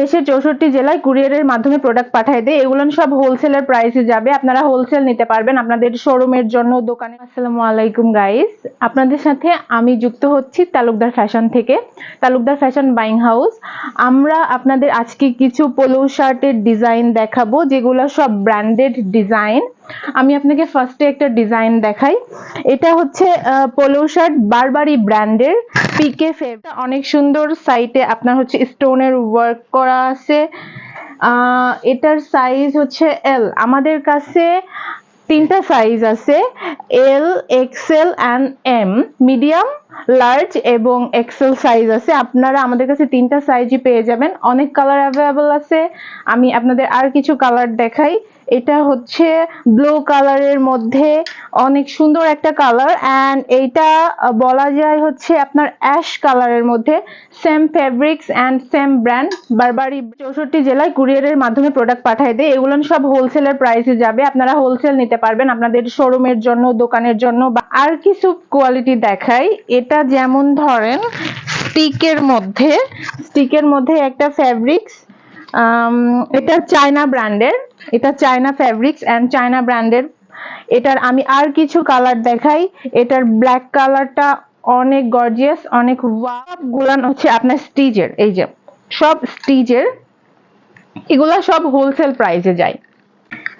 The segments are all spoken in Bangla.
দেশের চৌষট্টি জেলায় কুরিয়ারের মাধ্যমে প্রোডাক্ট পাঠায় দেয়। এগুলো সব হোলসেলের প্রাইসে যাবে। আপনারা হোলসেল নিতে পারবেন। আপনাদের শোরুমের জন্য দোকানে। আসসালামু আলাইকুম গাইস আপনাদের সাথে আমি যুক্ত হচ্ছি তালুকদার ফ্যাশন থেকে। তালুকদার ফ্যাশন বাইং হাউস আমরা আপনাদের আজকে কিছু পোলো শার্টের ডিজাইন দেখাবো, যেগুলো সব ব্র্যান্ডেড ডিজাইন আমি আপনাকে ফার্স্টে একটা ডিজাইন দেখাই। এটা হচ্ছে পোলো শার্ট বারবারি ব্র্যান্ডের পিকে ফেভ অনেক সুন্দর সাইটে আপনার হচ্ছে স্টোনের ওয়ার্ক করা আছে। এটার সাইজ হচ্ছে এল আমাদের কাছে তিনটা সাইজ আছে L XL and M medium large এবং এক্সেল সাইজ আছে। আপনারা আমাদের কাছে তিনটা সাইজই পেয়ে যাবেন। অনেক কালার অ্যাভেলেবল আছে। আমি আপনাদের আর কিছু কালার দেখাই। এটা হচ্ছে ব্লু কালারের মধ্যে অনেক সুন্দর একটা কালার অ্যান্ড এইটা বলা যায় হচ্ছে আপনার অ্যাশ কালারের মধ্যে। Same fabrics and same brand Burberry চৌষট্টি জেলায় কুরিয়ারের মাধ্যমে প্রোডাক্ট পাঠায় দেয়। এগুলো সব হোলসেলের প্রাইসে যাবে। আপনারা হোলসেল নিতে পারবেন আপনাদের শোরুমের জন্য, দোকানের জন্য বা আর কিছু কোয়ালিটি দেখাই। এটা যেমন ধরেন স্টিকের মধ্যে স্টিকের মধ্যে একটা ফ্যাব্রিক্স এটা চায়না ব্র্যান্ডের এটা চায়না ফ্যাব্রিক্স অ্যান্ড চায়না ব্র্যান্ডের এটার আমি আর কিছু কালার দেখাই। এটার ব্ল্যাক কালারটা অনেক গর্জিয়াস অনেক গুলান হচ্ছে আপনার স্টিজের, এই যে সব স্টিজের। এগুলা সব হোলসেল প্রাইসে যায়।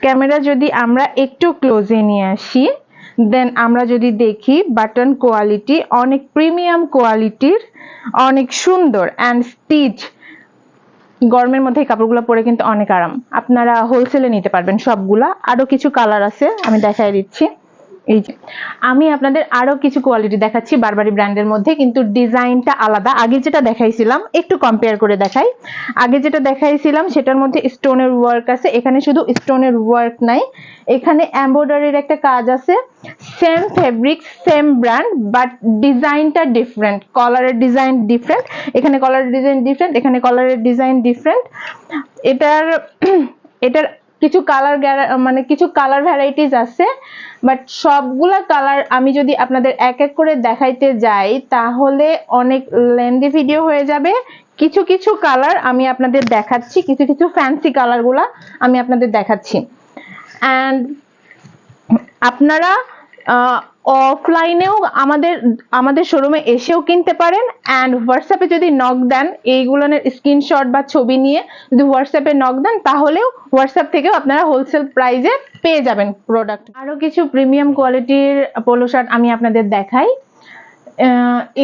ক্যামেরা যদি আমরা একটু ক্লোজে নিয়ে আসি দেন আমরা যদি দেখি বাটন কোয়ালিটি অনেক প্রিমিয়াম কোয়ালিটির অনেক সুন্দর। অ্যান্ড স্টিচ গরমের মধ্যে এই কাপড়গুলো পরে কিন্তু অনেক আরাম। আপনারা হোলসেলে নিতে পারবেন সবগুলা। আরও কিছু কালার আছে, আমি দেখাই দিচ্ছি। এই যে, আমি আপনাদের আরও কিছু কোয়ালিটি দেখাচ্ছি বারবারি ব্র্যান্ডের মধ্যে, কিন্তু ডিজাইনটা আলাদা। আগে যেটা দেখাইছিলাম, একটু কম্পেয়ার করে দেখাই। আগে যেটা দেখাইছিলাম, সেটার মধ্যে স্টোনের ওয়ার্ক আছে। এখানে শুধু স্টোনের ওয়ার্ক নাই, এখানে এমব্রয়ডারির একটা কাজ আছে। Same fabric same brand but ডিজাইনটা ডিফারেন্ট কলারের ডিজাইন ডিফারেন্ট এখানে কলারের ডিজাইন ডিফারেন্ট এখানে কলারের ডিজাইন ডিফারেন্ট এটার এটার কিছু কালার মানে কিছু কালার ভ্যারাইটিস আছে। বাট সবগুলা কালার আমি যদি আপনাদের এক এক করে দেখাইতে যাই, তাহলে অনেক লেন্দি ভিডিও হয়ে যাবে। কিছু কিছু কালার আমি আপনাদের দেখাচ্ছি, কিছু কিছু ফ্যান্সি কালারগুলা আমি আপনাদের দেখাচ্ছি। অ্যান্ড আপনারা অফলাইনেও আমাদের আমাদের শোরুমে এসেও কিনতে পারেন। অ্যান্ড হোয়াটসঅ্যাপে যদি নক দেন এইগুলোর স্ক্রিনশট বা ছবি নিয়ে যদি হোয়াটসঅ্যাপে নক দেন, তাহলেও হোয়াটসঅ্যাপ থেকেও আপনারা হোলসেল প্রাইসে পেয়ে যাবেন প্রোডাক্ট আরও কিছু প্রিমিয়াম কোয়ালিটির পোলো শার্ট আমি আপনাদের দেখাই।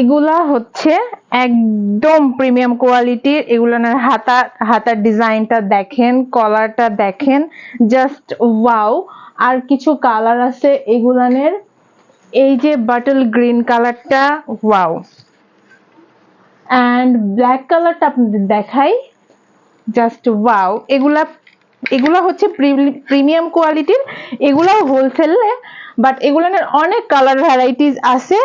এগুলা হচ্ছে একদম প্রিমিয়াম কোয়ালিটির এগুলোর হাতা, হাতার ডিজাইনটা দেখেন কলারটা দেখেন। জাস্ট ওয়াও আর কিছু কালার আছে এগুলানের এই যে বাটল গ্রিন কালারটা ওয়াও অ্যান্ড ব্ল্যাক কালারটা আপনাদের দেখাই জাস্ট ওয়াও এগুলা এগুলা হচ্ছে প্রিমিয়াম কোয়ালিটির এগুলাও হোলসেলে বাট এগুলোর অনেক কালার ভ্যারাইটিস আছে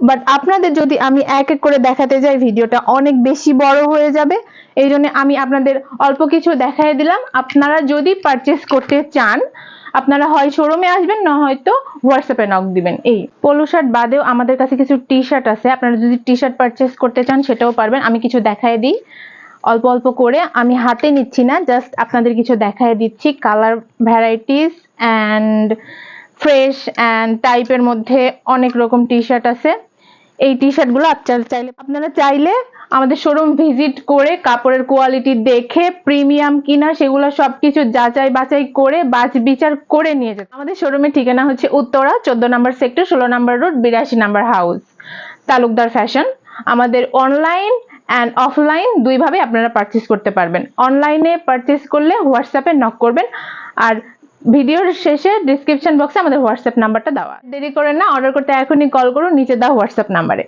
বাট আপনাদের যদি আমি এক এক করে দেখাতে যাই, ভিডিওটা অনেক বেশি বড় হয়ে যাবে, এই জন্য আমি আপনাদের অল্প কিছু দেখাই দিলাম। আপনারা যদি পারচেস করতে চান আপনারা হয় শোরুমে আসবেন, না হয়তো হোয়াটসঅ্যাপে নক দিবেন। এই পোলো শার্ট বাদেও আমাদের কাছে কিছু টি শার্ট আছে। আপনারা যদি টি শার্ট পারচেস করতে চান, সেটাও পারবেন। আমি কিছু দেখাই দিই। অল্প অল্প করে আমি হাতে নিচ্ছি না জাস্ট আপনাদের কিছু দেখায় দিচ্ছি। Colour varieties and fresh and টাইপের মধ্যে অনেক রকম টি শার্ট আছে। এই টি শার্টগুলো আপনারা চাইলে আপনারা চাইলে আমাদের শোরুম ভিজিট করে, কাপড়ের কোয়ালিটি দেখে প্রিমিয়াম কিনা, সেগুলো সবকিছু যাচাই বাছাই করে বাছ বিচার করে নিয়ে যেতে। আমাদের শোরুমের ঠিকানা হচ্ছে উত্তরা, চোদ্দ নম্বর সেক্টর ষোলো নম্বর রোড বিরাশি নম্বর হাউস তালুকদার ফ্যাশন আমাদের অনলাইন অ্যান্ড অফলাইন দুইভাবে আপনারা পারচেস করতে পারবেন। অনলাইনে পারচেস করলে হোয়াটসঅ্যাপে নক করবেন, আর ভিডিওর শেষে ডিসক্রিপশন বক্সে আমাদের হোয়াটসঅ্যাপ নাম্বারটা দেওয়া দেরি করেন না অর্ডার করতে এখনই কল করুন, নিচে দেওয়া হোয়াটসঅ্যাপ নাম্বারে